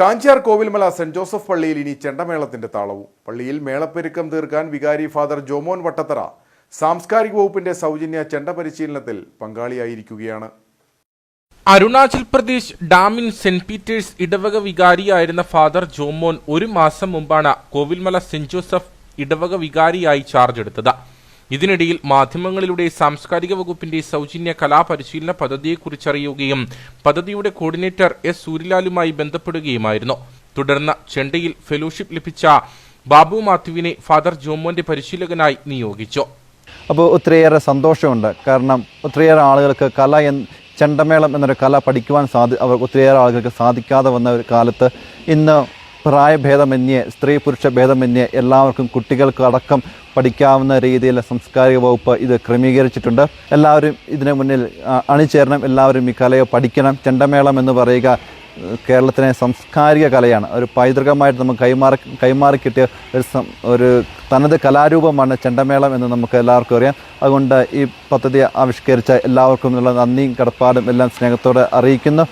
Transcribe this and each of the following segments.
Kanjar Kovilmala saint Joseph പള്ളിയിൽ ഇനി ചെണ്ടമേളത്തിന്റെ താളവും. പള്ളിയിൽ മേളപ്പെരുക്കം തീർക്കാൻ വികാരി ഫാദർ ജോമോൻ വട്ടത്തറ സാംസ്കാരിക വകുപ്പിന്റെ സൗജന്യ ചെണ്ട പരിശീലനത്തിൽ പങ്കാളിയായിരിക്കുകയാണ്. Arunachal Pradesh Damien saint Peter's ഇടവക വികാരിയായിരുന്ന ഫാദർ ജോമോൻ ഒരു മാസം മുമ്പാണ് കോവിൽമല സെന്റ് ജോസഫ് ഇടവക വികാരിയായി ചാർജ് എടുത്തത്. ഇതിനിടയിൽ മാധ്യമങ്ങളിലൂടെ സാംസ്കാരിക വകുപ്പിന്റെ സൗജന്യ കലാപരിശീലന പദ്ധതിയെക്കുറിച്ചറിയുകയും പദ്ധതിയുടെ കോർഡിനേറ്റർ എസ് സൂര്യലാലുമായി ബന്ധപ്പെടുകയുമായിരുന്നു. തുടർന്ന് ചെണ്ടയിൽ ഫെലോഷിപ്പ് ലഭിച്ച ബാബു മാത്യുവിനെ ഫാദർ ജോമോന്റെ പരിശീലകനായി നിയോഗിച്ചു. അപ്പോൾ ഒത്തിരിയേറെ സന്തോഷമുണ്ട്. കാരണം ഒത്തിരിയേറെ ആളുകൾക്ക് കല എന്ന് ചെണ്ടമേളം എന്നൊരു കല പഠിക്കുവാൻ സാധി അവർ ഒത്തിരിയേറെ ആളുകൾക്ക് സാധിക്കാതെ വന്ന ഒരു കാലത്ത് ഇന്ന് പ്രായഭേദമന്യേ സ്ത്രീ പുരുഷ ഭേദമന്യേ എല്ലാവർക്കും കുട്ടികൾക്ക് അടക്കം പഠിക്കാവുന്ന രീതിയിൽ സാംസ്കാരിക വകുപ്പ് ഇത് ക്രമീകരിച്ചിട്ടുണ്ട്. എല്ലാവരും ഇതിനു മുന്നിൽ അണിചേരണം എല്ലാവരും ഈ കലയെ പഠിക്കണം. ചെണ്ടമേളം എന്ന് പറയുക കേരളത്തിലെ സാംസ്കാരിക കലയാണ്. ഒരു പൈതൃകമായിട്ട് നമുക്ക് കൈമാറി കൈമാറി കിട്ടിയ ഒരു ഒരു തനത് കലാരൂപമാണ് ചെണ്ടമേളം എന്ന് നമുക്ക് എല്ലാവർക്കും അറിയാം. അതുകൊണ്ട് ഈ പദ്ധതി ആവിഷ്കരിച്ച എല്ലാവർക്കും ഉള്ള നന്ദിയും കടപ്പാടും എല്ലാം സ്നേഹത്തോടെ അറിയിക്കുന്നു.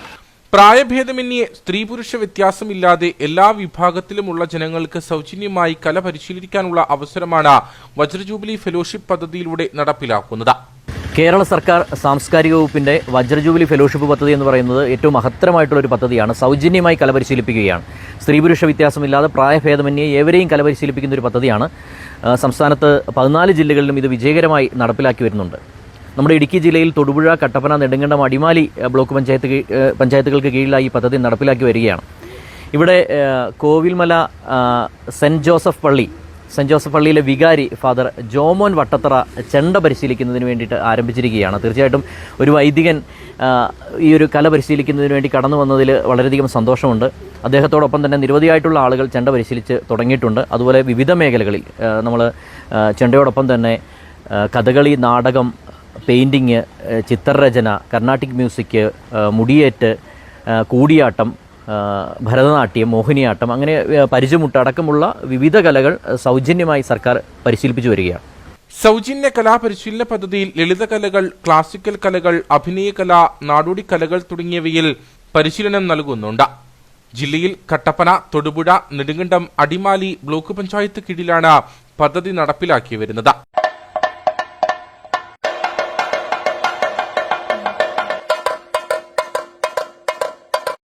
പ്രായഭേദമന്യേ സ്ത്രീ പുരുഷ വ്യത്യാസമില്ലാതെ എല്ലാ വിഭാഗത്തിലുമുള്ള ജനങ്ങൾക്ക് സൗജന്യമായി കല പരിശീലിക്കാനുള്ള അവസരമാണ് വജ്രജൂബിലി ഫെലോഷിപ്പ് പദ്ധതിയിലൂടെ നടപ്പിലാക്കുന്നത്. കേരള സർക്കാർ സാംസ്കാരിക വകുപ്പിന്റെ വജ്രജൂബിലി ഫെലോഷിപ്പ് പദ്ധതി എന്ന് പറയുന്നത് ഏറ്റവും മഹത്തരമായിട്ടുള്ള ഒരു പദ്ധതിയാണ്. സൗജന്യമായി കല പരിശീലിപ്പിക്കുകയാണ്. സ്ത്രീ പുരുഷ വ്യത്യാസമില്ലാതെ പ്രായഭേദമന്യേ ഏവരെയും കല പരിശീലിപ്പിക്കുന്ന ഒരു പദ്ധതിയാണ്. സംസ്ഥാനത്ത് പതിനാല് ജില്ലകളിലും ഇത് വിജയകരമായി നടപ്പിലാക്കി വരുന്നുണ്ട്. നമ്മുടെ ഇടുക്കി ജില്ലയിൽ തൊടുപുഴ കട്ടപ്പന നെടുങ്കണ്ടം അടിമാലി ബ്ലോക്ക് പഞ്ചായത്ത് പഞ്ചായത്തുകൾക്ക് കീഴിലായി ഈ പദ്ധതി നടപ്പിലാക്കി വരികയാണ്. ഇവിടെ കോവിൽമല സെന്റ് സെന്റ് ജോസഫ് പള്ളി സെന്റ് ജോസഫ് പള്ളിയിലെ വികാരി ഫാദർ ജോമോൻ വട്ടത്തറ ചെണ്ട പരിശീലിക്കുന്നതിന് വേണ്ടിയിട്ട് ആരംഭിച്ചിരിക്കുകയാണ്. തീർച്ചയായിട്ടും ഒരു വൈദികൻ ഈ ഒരു കല പരിശീലിക്കുന്നതിന് വേണ്ടി കടന്നു വന്നതിൽ വളരെയധികം സന്തോഷമുണ്ട്. അദ്ദേഹത്തോടൊപ്പം തന്നെ നിരവധിയായിട്ടുള്ള ആളുകൾ ചെണ്ട പരിശീലിച്ച് തുടങ്ങിയിട്ടുണ്ട്. അതുപോലെ വിവിധ മേഖലകളിൽ നമ്മൾ ചെണ്ടയോടൊപ്പം തന്നെ കഥകളി നാടകം പെയിന്റിങ് ചിത്രരചന കർണാട്ടിക് മ്യൂസിക് മുടിയേറ്റ് കൂടിയാട്ടം ഭരതനാട്യം മോഹിനിയാട്ടം അങ്ങനെ പരിചയമുട്ട് അടക്കമുള്ള വിവിധ കലകൾ സൗജന്യമായി സർക്കാർ പരിശീലിപ്പിച്ചു വരികയാണ്. സൗജന്യ കലാപരിശീലന പദ്ധതിയിൽ ലളിത കലകൾ ക്ലാസിക്കൽ കലകൾ അഭിനയ കല നാടോടി കലകൾ തുടങ്ങിയവയിൽ പരിശീലനം നൽകുന്നുണ്ട്. ജില്ലയിൽ കട്ടപ്പന തൊടുപുഴ നെടുങ്കണ്ടം അടിമാലി ബ്ലോക്ക് പഞ്ചായത്ത് കീഴിലാണ് പദ്ധതി നടപ്പിലാക്കി വരുന്നത്.